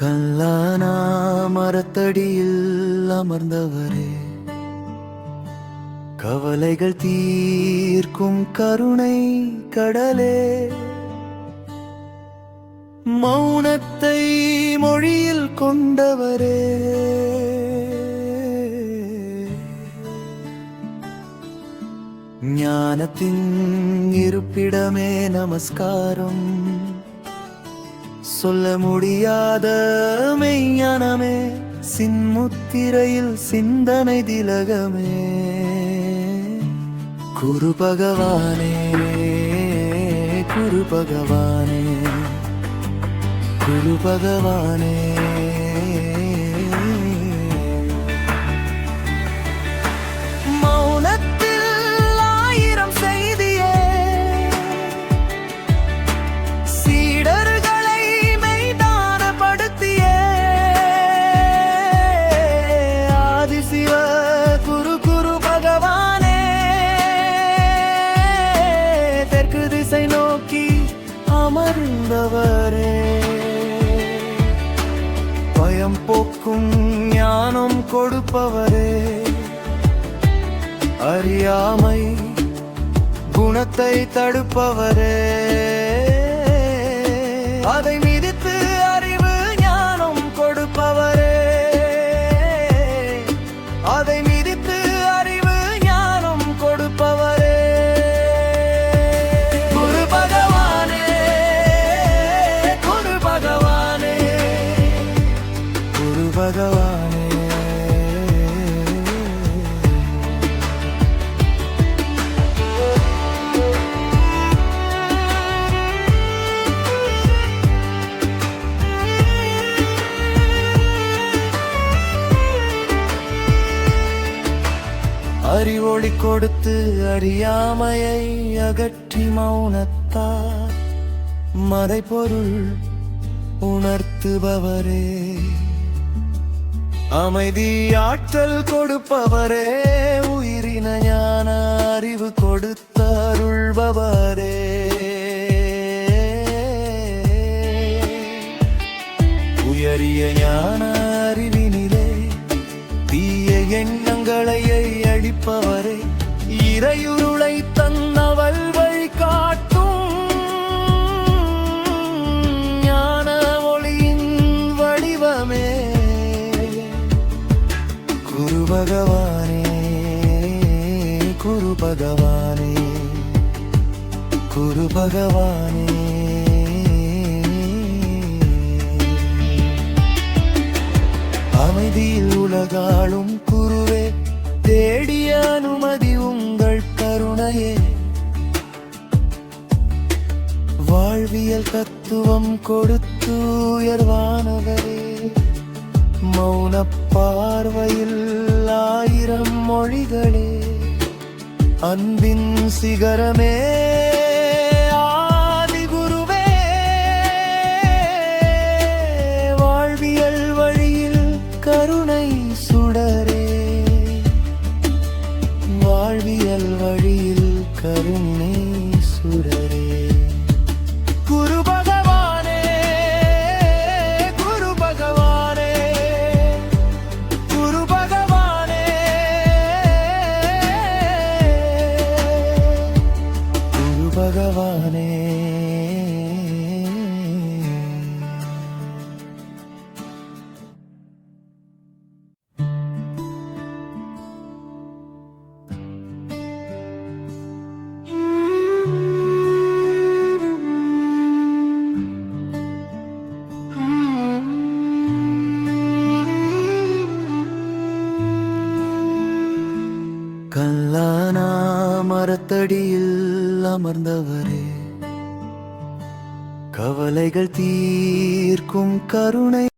கல்லானா மரத்தடியில் அமர்ந்தவரே. கவலைகள் தீர்க்கும் கருணை கடலே. மௌனத்தை மொழியில் கொண்டவரே. ஞானத்தின் இருப்பிடமே நமஸ்காரம். சொல்ல முடியாத மெய்ஞானமே சின்முத்திரையில் சிந்தனை திலகமே. குரு பகவானே குரு பகவானே குரு பகவானே. அமர்ந்தவரே பயம் போக்கும் ஞானம் கொடுப்பவரே. அறியாமை குணத்தை தடுப்பவரே. அதை ஒளி கொடுத்து அறியாமையை அகற்றி மௌனத்தார் மறைபொருள் உணர்த்துபவரே. அமைதி ஆற்றல் கொடுப்பவரே. உயிரின ஞான அறிவு கொடுத்தருள்பவரே. உயரிய ஞான தீய எண்ணங்களை அழிப்பவரை இறையுருளை தன்னவள் வழி காட்டும். ஞான ஒளியின் வடிவமே. குரு பகவானே குரு பகவானே குரு பகவானே. அமைதியில் உலகாளும் குருவே தேடிய அனுமதி உங்கள் கருணையே. வாழ்வியல் தத்துவம் கொடுத்து உயர்வானவரே மௌன பார்வையில் ஆயிரம் மொழிகளே. அன்பின் சிகரமே வழியில் கருணை சுடரே. குரு பகவானே குரு பகவானே. குரு பகவானே. குரு பகவானே. மரத்தடியில் அமர்ந்தவரே. கவலைகள் தீர்க்கும் கருணை